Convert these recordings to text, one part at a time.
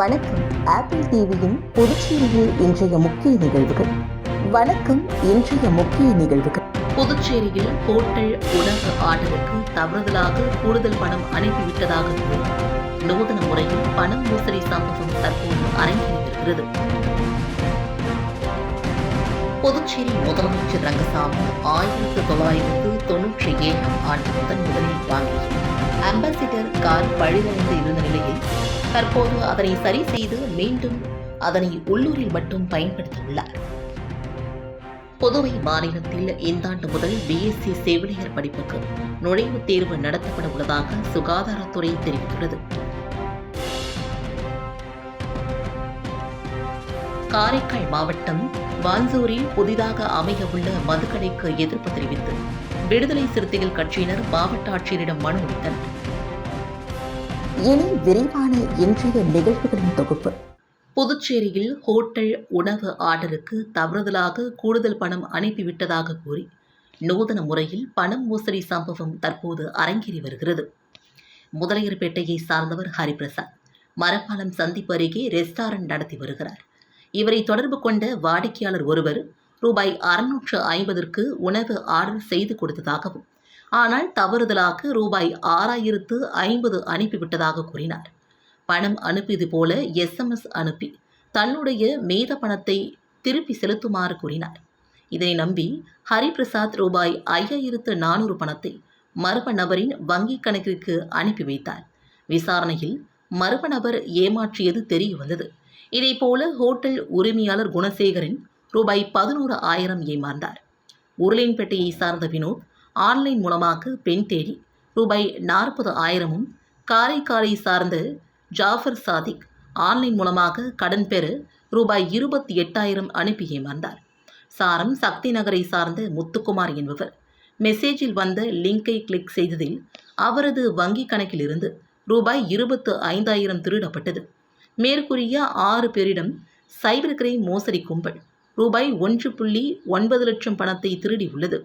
வணக்கம். ஆப்பிள் டிவியின் புதுச்சேரியில் இன்றைய முக்கிய நிகழ்வுகள். வணக்கம் இன்றைய முக்கிய நிகழ்வுகள். புதுச்சேரியில் ஹோட்டல் உணவு ஆர்டருக்கு தவறுதலாக கூடுதல் பணம் அனுப்பிவிட்டதாக கூறி நூதன முறையில் பணம் மோசடி சம்பவம் தற்போது அரங்கேறியிருக்கிறது. புதுச்சேரி முதலமைச்சர் ரங்கசாமி ஆயிரத்து தொள்ளாயிரத்து தொன்னூற்றி ஏழாம் ஆண்டு முதன் முதலில் வாங்கி அம்பாசிடர் கார் பழுதடைந்து இருந்த நிலையில் தற்போது அதனை சரி செய்து மீண்டும் அதனை உள்ளூரில் மட்டும் பயன்படுத்த உள்ளார் புதுவை மாநிலத்தில் இந்த ஆண்டு முதல் பிஎஸ்சி செவிலியர் படிப்புக்கு நுழைவுத் தேர்வு நடத்தப்பட உள்ளதாக சுகாதாரத்துறை தெரிவித்துள்ளது. காரைக்கால் மாவட்டம் வான்சூரில் புதிதாக அமைய உள்ள மதுக்கடைக்கு எதிர்ப்பு தெரிவித்து விடுதலை சிறுத்தைகள் கட்சியினர் மாவட்ட ஆட்சியரிடம் மனு அளித்தனர். இனி விரைவான இன்றைய நிகழ்வுகளின் தொகுப்பு. புதுச்சேரியில் ஹோட்டல் உணவு ஆர்டருக்கு தவறுதலாக கூடுதல் பணம் அனுப்பிவிட்டதாக கூறி நூதன முறையில் பணம் மோசடி சம்பவம் தற்போது அரங்கேறி வருகிறது. முதலையர்பேட்டையை சார்ந்தவர் ஹரிபிரசாத் மரப்பாலம் சந்திப்பு அருகே ரெஸ்டாரண்ட் நடத்தி வருகிறார். இவரை தொடர்பு கொண்ட வாடிக்கையாளர் ஒருவர் ரூபாய் அறுநூற்று ஐம்பதற்கு உணவு ஆர்டர் செய்து கொடுத்ததாகவும் ஆனால் தவறுதலாக ரூபாய் ஆறாயிரத்து ஐம்பது அனுப்பிவிட்டதாக கூறினார். பணம் அனுப்பியது போல எஸ்எம்எஸ் அனுப்பி தன்னுடைய மீத பணத்தை திருப்பி செலுத்துமாறு கூறினார். இதனை நம்பி ஹரிபிரசாத் ரூபாய் ஐயாயிரத்து நானூறு பணத்தை மர்ம நபரின் வங்கிக் கணக்கிற்கு அனுப்பி வைத்தார். விசாரணையில் மர்ம நபர் ஏமாற்றியது தெரிய வந்தது. இதேபோல ஹோட்டல் உரிமையாளர் குணசேகரன் ரூபாய் பதினோரு ஆயிரம் ஏமாந்தார். உருளையன்பேட்டையை சார்ந்த வினோத் ஆன்லைன் மூலமாக பெண் தேடி ரூபாய் நாற்பது ஆயிரமும் காரைக்காலை சார்ந்த ஜாஃபர் சாதிக் ஆன்லைன் மூலமாக கடன் பெற ரூபாய் இருபத்தி எட்டாயிரம் அனுப்பி ஏமாந்தார். சாரம் சக்தி நகரை சார்ந்த முத்துக்குமார் என்பவர் மெசேஜில் வந்த லிங்கை கிளிக் செய்ததில் அவரது வங்கி கணக்கிலிருந்து ரூபாய் இருபத்து ஐந்தாயிரம் திருடப்பட்டது. மேற்கூறிய ஆறு பேரிடம் சைபர் கிரைம் மோசடி கும்பல் ரூபாய் ஒன்று புள்ளி ஒன்பது லட்சம் பணத்தை திருடியுள்ளது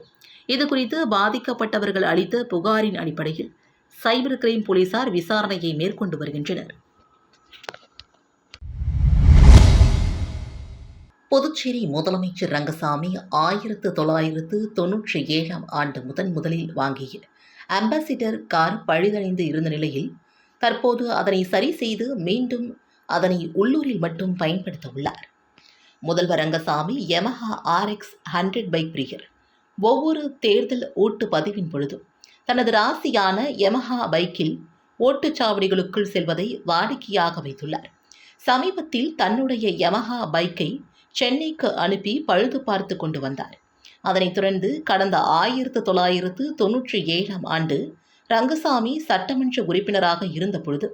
இது குறித்து பாதிக்கப்பட்டவர்கள் அளித்த புகாரின் அடிப்படையில் சைபர் கிரைம் போலீசார் விசாரணையை மேற்கொண்டு வருகின்றனர். புதுச்சேரி முதலமைச்சர் ரங்கசாமி ஆயிரத்து தொள்ளாயிரத்து தொன்னூற்றி ஏழாம் ஆண்டு முதன் முதலில் வாங்கிய அம்பாசிடர் கார் பழுதடைந்து இருந்த நிலையில் தற்போது அதனை சரி செய்து மீண்டும் அதனை உள்ளூரில் மட்டும் பயன்படுத்த உள்ளார். முதல்வர் Rangasamy Yamaha RX hundred bike பிரியர் ஒவ்வொரு தேர்தல் ஓட்டு பதிவின் பொழுதும் தனது ராசியான யமஹா பைக்கில் ஓட்டுச்சாவடிகளுக்குள் செல்வதை வாடிக்கையாக வைத்துள்ளார். சமீபத்தில் தன்னுடைய யமஹா பைக்கை சென்னைக்கு அனுப்பி பழுது பார்த்து கொண்டு வந்தார். அதனைத் தொடர்ந்து கடந்த ஆயிரத்து தொள்ளாயிரத்து தொன்னூற்றி ஏழாம் ஆண்டு ரங்கசாமி சட்டமன்ற உறுப்பினராக இருந்தபொழுது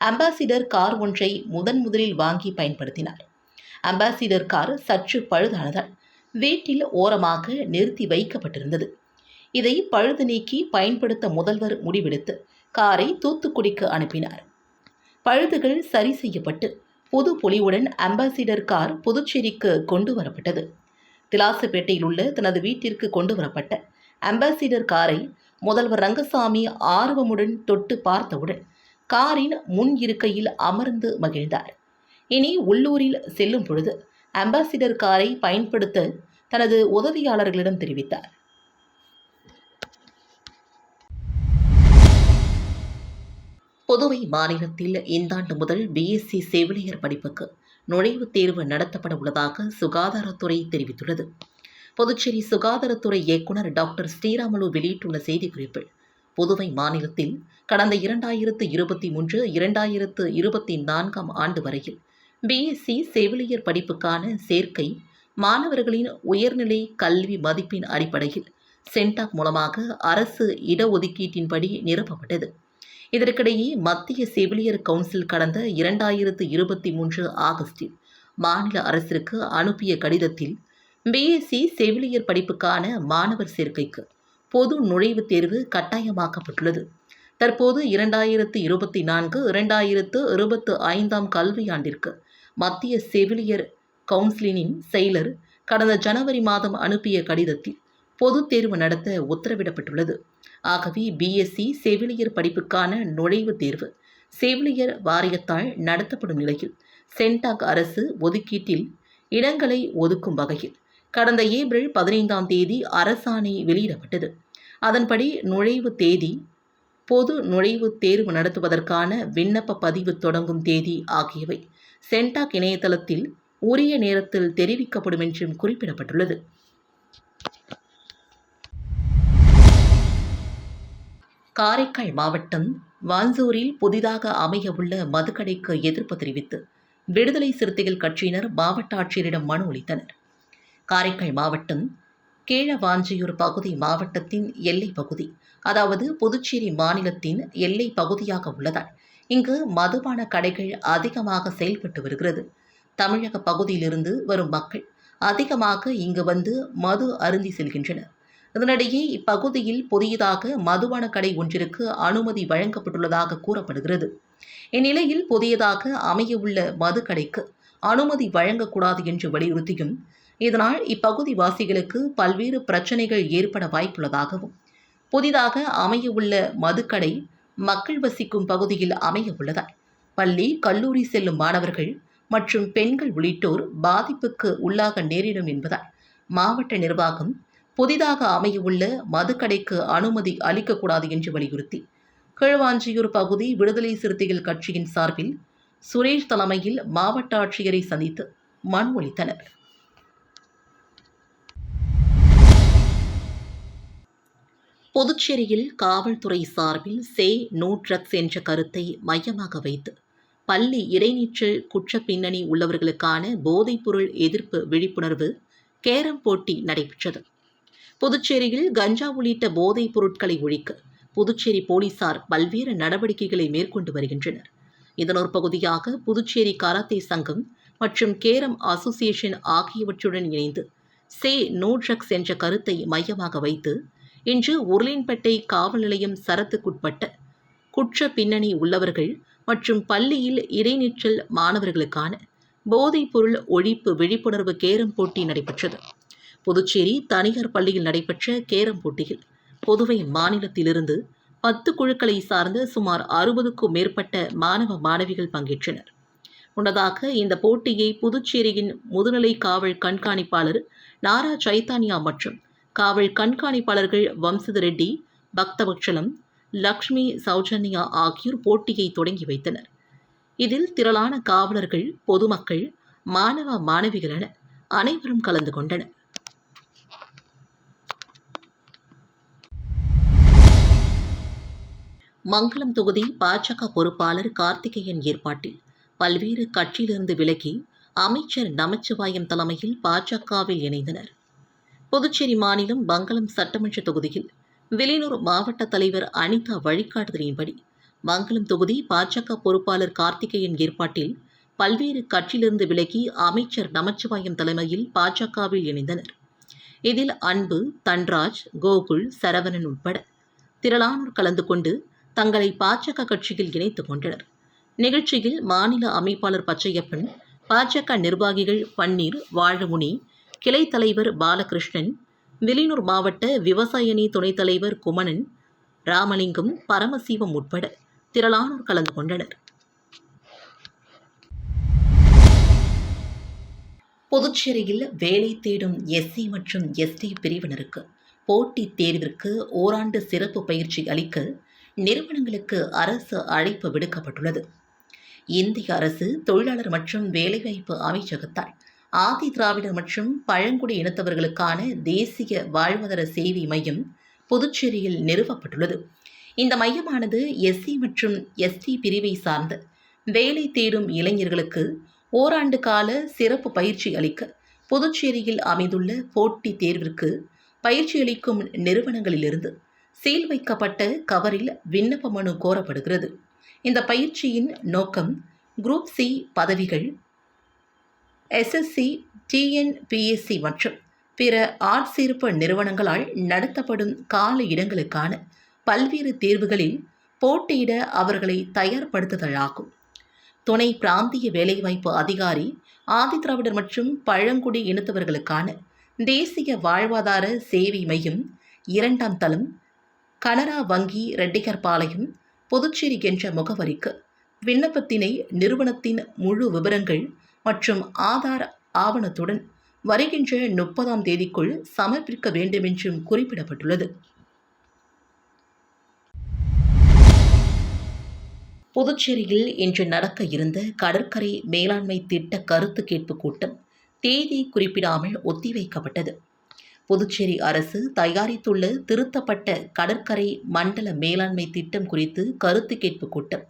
அம்பாசிடர் கார் ஒன்றை முதன் முதலில் வாங்கி பயன்படுத்தினார். அம்பாசிடர் கார் சற்று பழுதானதால் வீட்டில் ஓரமாக நிறுத்தி வைக்கப்பட்டிருந்தது. இதை பழுது நீக்கி பயன்படுத்த முதல்வர் முடிவெடுத்து காரை தூத்துக்குடிக்கு அனுப்பினார். பழுதுகள் சரி செய்யப்பட்டு புது பொலிவுடன் அம்பாசிடர் கார் புதுச்சேரிக்கு கொண்டு வரப்பட்டது. திலாசுப்பேட்டையில் உள்ள தனது வீட்டிற்கு கொண்டு வரப்பட்ட அம்பாசிடர் காரை முதல்வர் ரங்கசாமி ஆர்வமுடன் தொட்டு பார்த்தவுடன் காரின் முன் இருக்கையில் அமர்ந்து மகிழ்ந்தார். இனி உள்ளூரில் செல்லும் பொழுது அம்பாசிடர் காரை பயன்படுத்த தனது உதவியாளர்களிடம் தெரிவித்தார். புதுவை மாநிலத்தில் இந்த ஆண்டு முதல் பிஎஸ்சி செவிலியர் படிப்புக்கு நுழைவுத் தேர்வு நடத்தப்பட உள்ளதாக சுகாதாரத்துறை தெரிவித்துள்ளது. புதுச்சேரி சுகாதாரத்துறை இயக்குனர் டாக்டர் ஸ்ரீராமுலு வெளியிட்டுள்ள செய்திக்குறிப்பில் புதுவை மாநிலத்தில் கடந்த இரண்டாயிரத்து இருபத்தி மூன்று இரண்டாயிரத்து இருபத்தி நான்காம் ஆண்டு வரையில் பிஎஸ்சி செவிலியர் படிப்புக்கான சேர்க்கை மாணவர்களின் உயர்நிலை கல்வி மதிப்பின் அடிப்படையில் சென்டாக் மூலமாக அரசு இடஒதுக்கீட்டின்படி நிரப்பப்பட்டது. இதற்கிடையே மத்திய செவிலியர் கவுன்சில் கடந்த இரண்டாயிரத்து இருபத்தி மூன்று ஆகஸ்டில் மாநில அரசிற்கு அனுப்பிய கடிதத்தில் பிஎஸ்சி செவிலியர் படிப்புக்கான மாணவர் சேர்க்கைக்கு பொது நுழைவுத் தேர்வு கட்டாயமாக்கப்பட்டுள்ளது. தற்போது இரண்டாயிரத்து இருபத்தி நான்கு இரண்டாயிரத்து இருபத்து ஐந்தாம் கல்வியாண்டிற்கு மத்திய செவிலியர் கவுன்சிலினின் செயலர் கடந்த ஜனவரி மாதம் அனுப்பிய கடிதத்தில் பொதுத் தேர்வு நடத்த உத்தரவிடப்பட்டுள்ளது. ஆகவே பிஎஸ்சி செவிலியர் படிப்புக்கான நுழைவுத் தேர்வு செவிலியர் வாரியத்தால் நடத்தப்படும் நிலையில் சென்டாக் அரசு ஒதுக்கீட்டில் இடங்களை ஒதுக்கும் வகையில் கடந்த ஏப்ரல் பதினைந்தாம் தேதி அரசாணை வெளியிடப்பட்டது. அதன்படி நுழைவு தேதி பொது நுழைவுத் தேர்வு நடத்துவதற்கான விண்ணப்ப பதிவு தொடங்கும் தேதி ஆகியவை சென்டாக் இணையதளத்தில் உரிய நேரத்தில் தெரிவிக்கப்படும் என்றும் குறிப்பிடப்பட்டுள்ளது. காரைக்கால் மாவட்டம் வான்சூரில் புதிதாக அமையவுள்ள மதுக்கடைக்கு எதிர்ப்பு தெரிவித்து விடுதலை சிறுத்தைகள் கட்சியினர் மாவட்ட ஆட்சியரிடம் மனு அளித்தனர். காரைக்கால் மாவட்டம் கீழவாஞ்சியூர் பகுதி மாவட்டத்தின் எல்லை பகுதி அதாவது புதுச்சேரி மாநிலத்தின் எல்லை பகுதியாக உள்ளதால் இங்கு மதுபான கடைகள் அதிகமாக செயல்பட்டு வருகிறது. தமிழக பகுதியிலிருந்து வரும் மக்கள் அதிகமாக இங்கு வந்து மது அருந்தி செல்கின்றனர். இதனிடையே இப்பகுதியில் புதியதாக மதுபான கடை ஒன்றிற்கு அனுமதி வழங்கப்பட்டுள்ளதாக கூறப்படுகிறது. இந்நிலையில் புதியதாக அமையவுள்ள மதுக்கடைக்கு அனுமதி வழங்கக்கூடாது என்று வலியுறுத்தியும் இதனால் இப்பகுதி வாசிகளுக்கு பல்வேறு பிரச்சனைகள் ஏற்பட வாய்ப்புள்ளதாகவும் புதிதாக அமையவுள்ள மதுக்கடை மக்கள் வசிக்கும் பகுதியில் அமைய உள்ளதால் பள்ளி கல்லூரி செல்லும் மாணவர்கள் மற்றும் பெண்கள் உள்ளிட்டோர் பாதிப்புக்கு உள்ளாக நேரிடும் என்பதால் மாவட்ட நிர்வாகம் புதிதாக அமையவுள்ள மதுக்கடைக்கு அனுமதி அளிக்கக்கூடாது என்று வலியுறுத்தி கிழவாஞ்சியூர் பகுதி விடுதலை சிறுத்தைகள் கட்சியின் சார்பில் சுரேஷ் தலைமையில் மாவட்ட ஆட்சியரை சந்தித்து மனு புதுச்சேரியில் காவல்துறை சார்பில் சே நோ ட்ரக்ஸ் என்ற கருத்தை மையமாக வைத்து பள்ளி இடைநீச்சல் குற்ற பின்னணி உள்ளவர்களுக்கான போதைப்பொருள் எதிர்ப்பு விழிப்புணர்வு கேரம் போட்டி நடைபெற்றது. புதுச்சேரியில் கஞ்சா உள்ளிட்ட போதைப் பொருட்களை ஒழிக்க புதுச்சேரி போலீசார் பல்வேறு நடவடிக்கைகளை மேற்கொண்டு வருகின்றனர். இதன் ஒரு பகுதியாக புதுச்சேரி கராத்தே சங்கம் மற்றும் கேரம் அசோசியேஷன் ஆகியவற்றுடன் இணைந்து சே நோ ட்ரக்ஸ் என்ற கருத்தை மையமாக வைத்து இன்று உருளின்பேட்டை காவல் நிலையம் சரத்துக்குட்பட்ட குற்ற பின்னணி உள்ளவர்கள் மற்றும் பள்ளியில் இறைநிற்றல் மாணவர்களுக்கான போதைப் பொருள் ஒழிப்பு விழிப்புணர்வு கேரம் போட்டி நடைபெற்றது. புதுச்சேரி தனியார் பள்ளியில் நடைபெற்ற கேரம் போட்டியில் புதுவை மாநிலத்திலிருந்து பத்து குழுக்களை சார்ந்த சுமார் அறுபதுக்கும் மேற்பட்ட மாணவ மாணவிகள் பங்கேற்றனர். முன்னதாக இந்த போட்டியை புதுச்சேரியின் முதுநிலை காவல் கண்காணிப்பாளர் நாரா சைத்தானியா மற்றும் காவல் கண்காணிப்பாளர்கள் வம்சத ரெட்டி பக்தவட்சலம் லக்ஷ்மி சௌஜன்யா ஆகியோர் போட்டியை தொடங்கி வைத்தனர். இதில் திரளான காவலர்கள் பொதுமக்கள் மாணவ மாணவிகள் என அனைவரும் கலந்து கொண்டனர். மங்களம் தொகுதி பாஜக பொறுப்பாளர் கார்த்திகேயன் ஏற்பாட்டில் பல்வேறு கட்சியிலிருந்து விலகி அமைச்சர் நமச்சிவாயம் தலைமையில் பாஜகவில் இணைந்தனர். புதுச்சேரி மாநிலம் மங்களம் சட்டமன்ற தொகுதியில் வெளியூர் மாவட்ட தலைவர் அனிதா வழிகாட்டுதலின்படி மங்களம் தொகுதி பாஜக பொறுப்பாளர் கார்த்திகேயன் ஏற்பாட்டில் பல்வேறு கட்சியிலிருந்து விலகி அமைச்சர் நமச்சிவாயம் தலைமையில் பாஜகவில் இணைந்தனர். இதில் அன்பு தன்ராஜ் கோகுல் சரவணன் உட்பட திரளானோர் கலந்து கொண்டு தங்களை பாஜக கட்சியில் இணைத்துக் கொண்டனர். நிகழ்ச்சியில் மாநில அமைப்பாளர் பச்சையப்பன் பாஜக நிர்வாகிகள் பன்னீர் வாழமுனி கிளை தலைவர் பாலகிருஷ்ணன் வில்லியனூர் மாவட்ட விவசாய அணி துணைத் தலைவர் குமணன் ராமலிங்கம் பரமசிவம் உட்பட திரளானோர் கலந்து கொண்டனர். புதுச்சேரியில் வேலை தேடும் எஸ்சி மற்றும் எஸ்டி பிரிவினருக்கு போட்டித் தேர்விற்கு ஓராண்டு சிறப்பு பயிற்சி அளிக்க நிறுவனங்களுக்கு அரசு அழைப்பு விடுக்கப்பட்டுள்ளது. இந்திய அரசு தொழிலாளர் மற்றும் வேலைவாய்ப்பு அமைச்சகத்தால் ஆதி திராவிடர் மற்றும் பழங்குடி இனத்தவர்களுக்கான தேசிய வாழ்வதர சேவை மையம் புதுச்சேரியில் நிறுவப்பட்டுள்ளது. இந்த மையமானது எஸ்சி மற்றும் எஸ்டி பிரிவை சார்ந்த வேலை தேடும் இளைஞர்களுக்கு ஓராண்டு கால சிறப்பு பயிற்சி அளிக்க புதுச்சேரியில் அமைந்துள்ள போட்டித் தேர்விற்கு பயிற்சி அளிக்கும் நிறுவனங்களிலிருந்து சீல் வைக்கப்பட்ட கவரில் விண்ணப்ப மனு கோரப்படுகிறது. இந்த பயிற்சியின் நோக்கம் குரூப் சி பதவிகள் எஸ்எஸ்சி டிஎன்பிஎஸ்சி மற்றும் பிற ஆட்சேர்ப்பு நிறுவனங்களால் நடத்தப்படும் கால இடங்களுக்கான பல்வேறு தேர்வுகளில் போட்டியிட அவர்களை தயார்படுத்துதலாகும். துணை பிராந்திய வேலைவாய்ப்பு அதிகாரி ஆதிதிராவிடர் மற்றும் பழங்குடி இனத்தவர்களுக்கான தேசிய வாழ்வாதார சேவை மையம் இரண்டாம் தளம் கனரா வங்கி ரெட்டிகர்பாளையம் புதுச்சேரி என்ற முகவரிக்கு. விண்ணப்பத்தினை நிறுவனத்தின் முழு விவரங்கள் மற்றும் ஆதார் ஆவணத்துடன் வருகின்ற முப்பதாம் தேதிக்குள் சமர்ப்பிக்க வேண்டுமென்றும் குறிப்பிடப்பட்டுள்ளது. புதுச்சேரியில் இன்று நடக்க இருந்த கடற்கரை மேலாண்மை திட்ட கருத்து கேட்பு கூட்டம் தேதி குறிப்பிடாமல் ஒத்திவைக்கப்பட்டது. புதுச்சேரி அரசு தயாரித்துள்ள திருத்தப்பட்ட கடற்கரை மண்டல மேலாண்மை திட்டம் குறித்து கருத்து கேட்பு கூட்டம்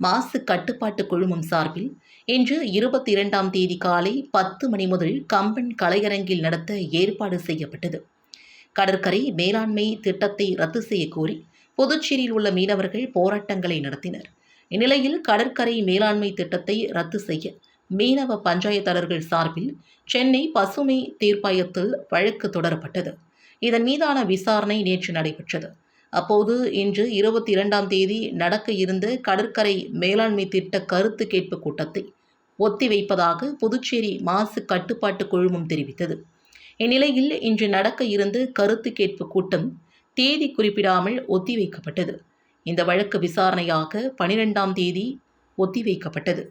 மாசு கட்டுப்பாட்டு குழுமம் சார்பில் இன்று இருபத்தி இரண்டாம் தேதி காலை பத்து மணி முதல் கம்பன் கலையரங்கில் நடத்த ஏற்பாடு செய்யப்பட்டது. கடற்கரை மேலாண்மை திட்டத்தை ரத்து செய்யக்கோரி புதுச்சேரியில் உள்ள மீனவர்கள் போராட்டங்களை நடத்தினர். இந்நிலையில் கடற்கரை மேலாண்மை திட்டத்தை ரத்து செய்ய மீனவ பஞ்சாயத்தாளர்கள் சார்பில் சென்னை பசுமை தீர்ப்பாயத்தில் வழக்கு தொடரப்பட்டது. இதன் மீதான விசாரணை நேற்று நடைபெற்றது. அப்போது இன்று இருபத்தி இரண்டாம் தேதி நடக்க இருந்த கடற்கரை மேலாண்மை திட்ட கருத்து கேட்பு கூட்டத்தை ஒத்திவைப்பதாக புதுச்சேரி மாசு கட்டுப்பாட்டு குழுமம் தெரிவித்தது. இந்நிலையில் இன்று நடக்க இருந்த கருத்து கேட்பு கூட்டம் தேதி குறிப்பிடாமல் ஒத்திவைக்கப்பட்டது இந்த வழக்கு விசாரணையாக பனிரெண்டாம் தேதி ஒத்திவைக்கப்பட்டது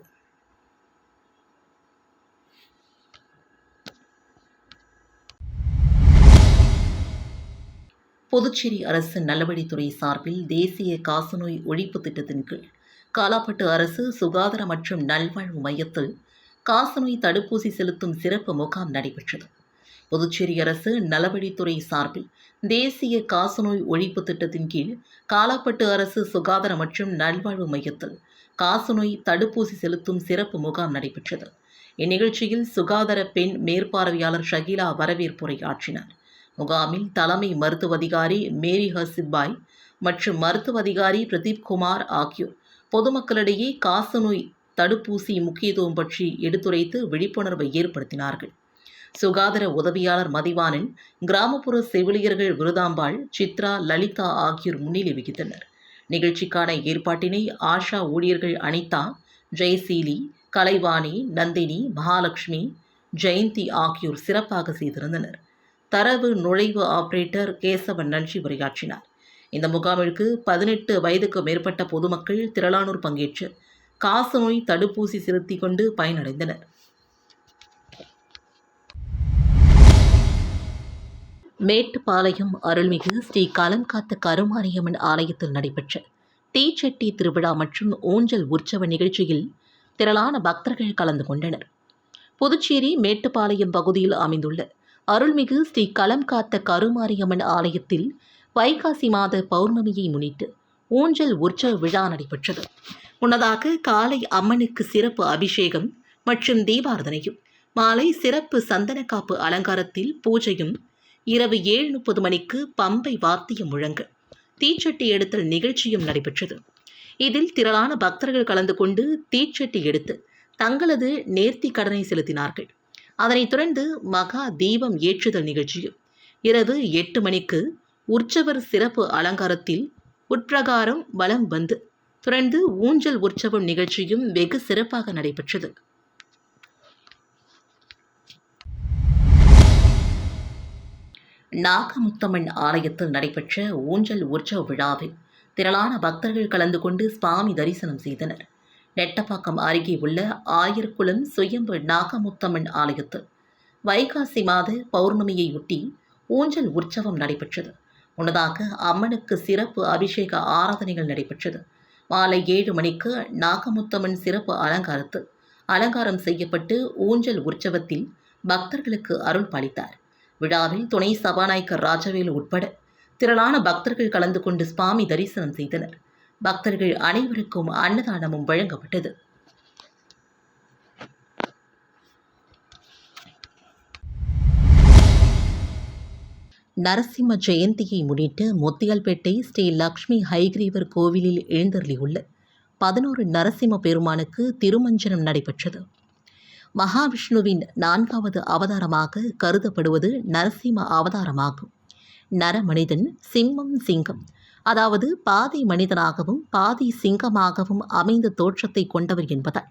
புதுச்சேரி அரசு நலவழித்துறை சார்பில் தேசிய காசநோய் ஒழிப்பு திட்டத்தின் கீழ் காலாப்பட்டு அரசு சுகாதார மற்றும் நல்வாழ்வு மையத்தில் காசநோய் தடுப்பூசி செலுத்தும் சிறப்பு முகாம் நடைபெற்றது. புதுச்சேரி அரசு நலவழித்துறை சார்பில் தேசிய காசநோய் ஒழிப்பு திட்டத்தின் கீழ் காலாப்பட்டு அரசு சுகாதார மற்றும் நல்வாழ்வு மையத்தில் காசநோய் தடுப்பூசி செலுத்தும் சிறப்பு முகாம் நடைபெற்றது. இந்நிகழ்ச்சியில் சுகாதார பெண் மேற்பார்வையாளர் ஷகிலா வரவேற்புரை ஆற்றினார் முகாமில் தலைமை மருத்துவ அதிகாரி மேரி ஹர்சிப்பாய் மற்றும் மருத்துவ அதிகாரி பிரதீப் குமார் ஆகியோர் பொதுமக்களிடையே காசநோய் தடுப்பூசி முக்கியத்துவம் பற்றி எடுத்துரைத்து விழிப்புணர்வை ஏற்படுத்தினார்கள். சுகாதார உதவியாளர் மதிவானன் கிராமப்புற செவிலியர்கள் விருதாம்பாள் சித்ரா லலிதா ஆகியோர் முன்னிலை வகித்தனர். நிகழ்ச்சிக்கான ஏற்பாட்டினை ஆஷா ஊழியர்கள் அனிதா ஜெயசீலி கலைவாணி நந்தினி மகாலட்சுமி ஜெயந்தி ஆகியோர் சிறப்பாக செய்திருந்தனர். தரவு நுழைவு ஆபரேட்டர் கேசவன் நன்றி உரையாற்றினார். இந்த முகாமிற்கு பதினெட்டு வயதுக்கு மேற்பட்ட பொதுமக்கள் திரளானூர் பங்கேற்று காசநோய் தடுப்பூசி செலுத்திக் கொண்டு பயனடைந்தனர். மேட்டுப்பாளையம் அருள்மிகு ஸ்ரீ கலம்காத்த கருமாரியம்மன் ஆலயத்தில் நடைபெற்ற தீச்சட்டி திருவிழா மற்றும் ஊஞ்சல் உற்சவ நிகழ்ச்சியில் திரளான பக்தர்கள் கலந்து கொண்டனர். புதுச்சேரி மேட்டுப்பாளையம் பகுதியில் அமைந்துள்ள அருள்மிகு ஸ்ரீ களம் காத்த கருமாரியம்மன் ஆலயத்தில் வைகாசி மாத பௌர்ணமியை முன்னிட்டு ஊஞ்சல் உற்சவ விழா நடைபெற்றது. முன்னதாக காலை அம்மனுக்கு சிறப்பு அபிஷேகம் மற்றும் தீபாரதனையும் மாலை சிறப்பு சந்தனக்காப்பு அலங்காரத்தில் பூஜையும் இரவு ஏழு முப்பது மணிக்கு பம்பை வாத்தியம் முழங்க தீச்சட்டி எடுத்தல் நிகழ்ச்சியும் நடைபெற்றது. இதில் திரளான பக்தர்கள் கலந்து கொண்டு தீச்சட்டி எடுத்து தங்களது நேர்த்தி கடனை செலுத்தினார்கள். அதனைத் தொடர்ந்து மகா தீபம் ஏற்றுதல் நிகழ்ச்சியும் இரவு எட்டு மணிக்கு உற்சவர் சிறப்பு அலங்காரத்தில் உட்பிரகாரம் வலம் வந்து தொடர்ந்து ஊஞ்சல் உற்சவம் நிகழ்ச்சியும் வெகு சிறப்பாக நடைபெற்றது. நாகமுத்தம்மன் ஆலயத்தில் நடைபெற்ற ஊஞ்சல் உற்சவ விழாவில் திரளான பக்தர்கள் கலந்து கொண்டு சுவாமி தரிசனம் செய்தனர். நெட்டப்பாக்கம் அருகே உள்ள ஆயர்குளம் சுயம்பு நாகமுத்தம்மன் ஆலயத்தில் வைகாசி மாத பௌர்ணமியையொட்டி ஊஞ்சல் உற்சவம் நடைபெற்றது. முன்னதாக அம்மனுக்கு சிறப்பு அபிஷேக ஆராதனைகள் நடைபெற்றது. மாலை ஏழு மணிக்கு நாகமுத்தம்மன் சிறப்பு அலங்காரத்து அலங்காரம் செய்யப்பட்டு ஊஞ்சல் உற்சவத்தில் பக்தர்களுக்கு அருள் பாலித்தார். விழாவில் துணை சபாநாயகர் ராஜவேலு உட்பட திரளான பக்தர்கள் கலந்து கொண்டு சுவாமி தரிசனம் செய்தனர். பக்தர்கள் அனைவருக்கும் அன்னதானமும் வழங்கப்பட்டது. நரசிம்ம ஜெயந்தியை முன்னிட்டு முத்தியால்பேட்டை ஸ்ரீ லக்ஷ்மி ஹைகிரீவர் கோவிலில் எழுந்தருளியுள்ள பதினோரு நரசிம்ம பெருமானுக்கு திருமஞ்சனம் நடைபெற்றது. மகாவிஷ்ணுவின் நான்காவது அவதாரமாக கருதப்படுவது நரசிம்ம அவதாரமாகும். நரமனிதன் சிம்மம் சிங்கம் அதாவது பாதி மனிதனாகவும் பாதி சிங்கமாகவும் அமைந்த தோற்றத்தை கொண்டவர் என்பதால்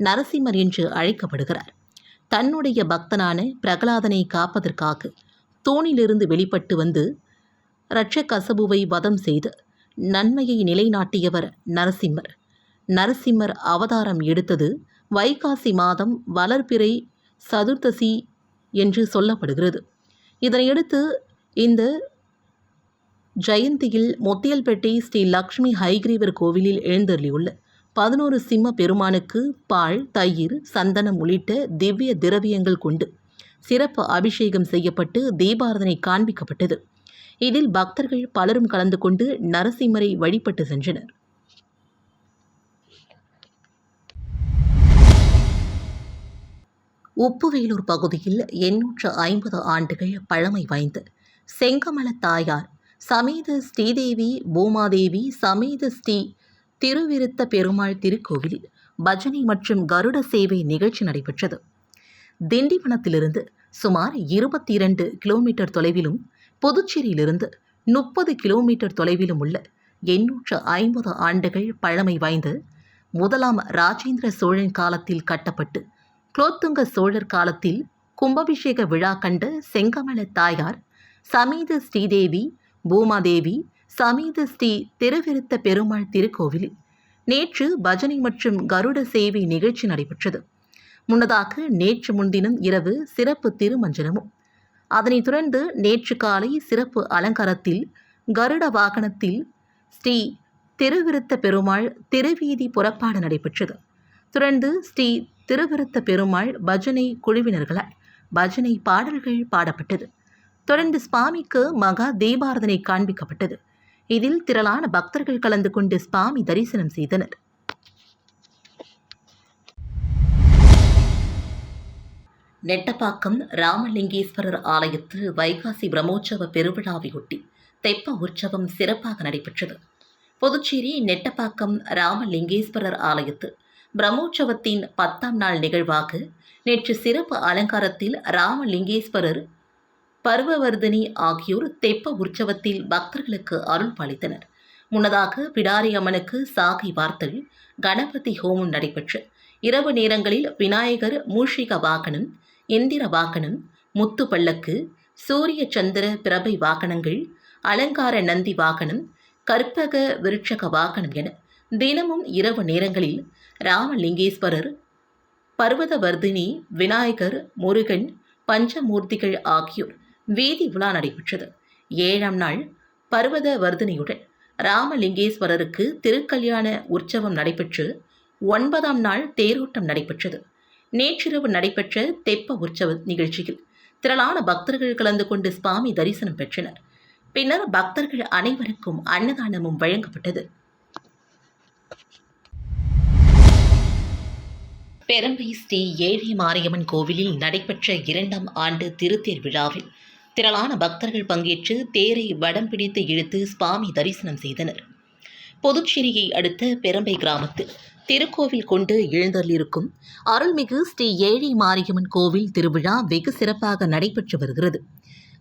நரசிம்மர் என்று அழைக்கப்படுகிறார். தன்னுடைய பக்தனான பிரகலாதனை காப்பதற்காக தூணிலிருந்து வெளிப்பட்டு வந்து இரட்சகசபுவை வதம் செய்து நன்மையை நிலைநாட்டியவர் நரசிம்மர். நரசிம்மர் அவதாரம் எடுத்தது வைகாசி மாதம் வளர்பிறை சதுர்த்தசி என்று சொல்லப்படுகிறது. இதனையடுத்து இந்த ஜெயந்தியில் முத்தியல்பேட்டை ஸ்ரீ லக்ஷ்மி ஹைகிரீவர் கோவிலில் எழுந்தருளியுள்ள பதினோரு சிம்ம பெருமானுக்கு பால் தயிர் சந்தனம் உள்ளிட்ட திவ்ய திரவியங்கள் கொண்டு சிறப்பு அபிஷேகம் செய்யப்பட்டு தீபாரதனை காண்பிக்கப்பட்டது. இதில் பக்தர்கள் பலரும் கலந்து கொண்டு நரசிம்மரை வழிபட்டு சென்றனர். உப்புவேலூர் பகுதியில் எண்ணூற்று ஐம்பது ஆண்டுகள் பழமை வாய்ந்த செங்கமல தாயார் சமேத ஸ்ரீதேவி பூமாதேவி சமேத ஸ்ரீ திருவிருத்த பெருமாள் திருக்கோவிலில் பஜனை மற்றும் கருட சேவை நிகழ்ச்சி நடைபெற்றது. திண்டிவனத்திலிருந்து சுமார் இருபத்தி இரண்டு கிலோமீட்டர் தொலைவிலும் புதுச்சேரியிலிருந்து முப்பது கிலோமீட்டர் தொலைவிலும் உள்ள எண்ணூற்று ஐம்பது ஆண்டுகள் பழமை வாய்ந்த முதலாம் ராஜேந்திர சோழன் காலத்தில் கட்டப்பட்டு குலோத்துங்க சோழர் காலத்தில் கும்பாபிஷேக விழா கண்ட செங்கமல தாயார் சமேத ஸ்ரீதேவி பூமாதேவி சமேத ஸ்ரீ திருவிருத்த பெருமாள் திருக்கோவிலில் நேற்று பஜனை மற்றும் கருட சேவை நிகழ்ச்சி நடைபெற்றது. முன்னதாக நேற்று முன்தினம் இரவு சிறப்பு திருமஞ்சனமும். அதனைத் தொடர்ந்து நேற்று காலை சிறப்பு அலங்காரத்தில் கருட வாகனத்தில் ஸ்ரீ திருவிருத்த பெருமாள் திருவீதி புறப்பாடு நடைபெற்றது. தொடர்ந்து ஸ்ரீ திருவிருத்த பெருமாள் பஜனை குழுவினர்களால் பஜனை பாடல்கள் பாடப்பட்டது. தொடர்ந்து சுவாமிக்கு மகா தீபாரதனை காண்பிக்கப்பட்டது. இதில் திரளான பக்தர்கள் கலந்து கொண்டு சுவாமி தரிசனம் செய்தனர். நெட்டப்பாக்கம் ராமலிங்கேஸ்வரர் ஆலயத்தில் வைகாசி பிரம்மோற்சவ பெருவிழாவையொட்டி தெப்ப உற்சவம் சிறப்பாக நடைபெற்றது. புதுச்சேரி நெட்டப்பாக்கம் ராமலிங்கேஸ்வரர் ஆலயத்தில் பிரம்மோற்சவத்தின் பத்தாம் நாள் நிகழ்வாக நேற்று சிறப்பு அலங்காரத்தில் ராமலிங்கேஸ்வரர் பர்வவர்தினி ஆகியோர் தெப்ப உற்சவத்தில் பக்தர்களுக்கு அருள் பாலித்தனர். முன்னதாக பிடாரி அம்மனுக்கு சாகை வார்த்தல் கணபதி ஹோமம் நடைபெற்று இரவு நேரங்களில் விநாயகர் மூஷிக வாகனம் இந்திர வாகனம் முத்து பல்லக்கு சூரிய சந்திர பிரபை வாகனங்கள் அலங்கார நந்தி வாகனம் கற்பக விருட்சக வாகனம் என தினமும் இரவு நேரங்களில் ராமலிங்கேஸ்வரர் பர்வதவர்தினி விநாயகர் முருகன் பஞ்சமூர்த்திகள் ஆகியோர் வீதி உலா நடைபெற்றது. ஏழாம் நாள் பர்வத வர்தினியுடன் ராமலிங்கேஸ்வரருக்கு திருக்கல்யாண உற்சவம் நடைபெற்று ஒன்பதாம் நாள் தேரோட்டம் நடைபெற்றது. நேற்றிரவு நடைபெற்ற தெப்ப உற்சவ நிகழ்ச்சியில் திரளான பக்தர்கள் கலந்து கொண்டு சுவாமி தரிசனம் பெற்றனர். பின்னர் பக்தர்கள் அனைவருக்கும் அன்னதானமும் வழங்கப்பட்டது. பெரம்பை ஸ்ரீ ஏழை மாரியம்மன் கோவிலில் நடைபெற்ற இரண்டாம் ஆண்டு திருத்தேர் விழாவில் திரளான பக்தர்கள் பங்கேற்று தேரை வடம் பிடித்து இழுத்து சுவாமி தரிசனம் செய்தனர். புதுச்சேரியை அடுத்த பெரம்பை கிராமத்தில் திருக்கோவில் கொண்டு எழுந்தருளிருக்கும் அருள்மிகு ஸ்ரீ ஏழை மாரியம்மன் கோவில் திருவிழா வெகு சிறப்பாக நடைபெற்று வருகிறது.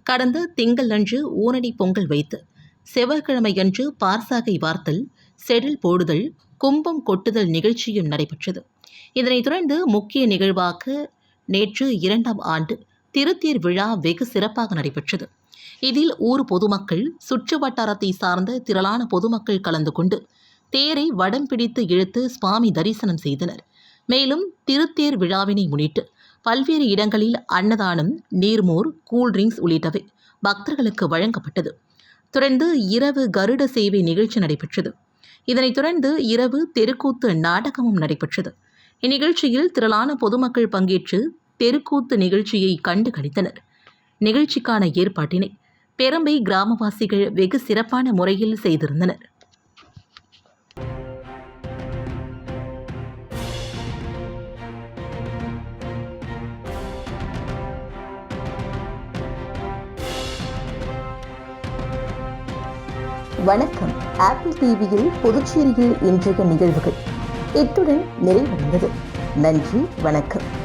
கடந்த திங்கள் அன்று ஊனடி பொங்கல் வைத்து செவ்வாய்க்கிழமையன்று பார்சாகை வார்த்தல் செடில் போடுதல் கும்பம் கொட்டுதல் நிகழ்ச்சியும் நடைபெற்றது. இதனைத் தொடர்ந்து முக்கிய நிகழ்வாக நேற்று இரண்டாம் ஆண்டு திருத்தேர் விழா வெகு சிறப்பாக நடைபெற்றது. இதில் ஊர் பொதுமக்கள் சுற்று வட்டாரத்தை சார்ந்த திரளான பொதுமக்கள் கலந்து கொண்டு தேரை வடம் பிடித்து இழுத்து சுவாமி தரிசனம் செய்தனர். மேலும் திருத்தேர் விழாவினை முன்னிட்டு பல்வேறு இடங்களில் அன்னதானம் நீர்மோர் கூல்ட்ரிங்க்ஸ் உள்ளிட்டவை பக்தர்களுக்கு வழங்கப்பட்டது. தொடர்ந்து இரவு கருட சேவை நிகழ்ச்சி நடைபெற்றது. இதனைத் தொடர்ந்து இரவு தெருக்கூத்து நாடகமும் நடைபெற்றது. இந்நிகழ்ச்சியில் திரளான பொதுமக்கள் பங்கேற்று தெருக்கூத்து நிகழ்ச்சியை கண்டு கழித்தனர் நிகழ்ச்சிக்கான ஏற்பாட்டினை பெரம்பை கிராமவாசிகள் வெகு சிறப்பான முறையில் செய்திருந்தனர். வணக்கம். ஆப்பிள் டிவியில் புதுச்சேரியில் இன்றைய நிகழ்வுகள். இத்துடன் நிறைவடைந்தது. நன்றி வணக்கம்.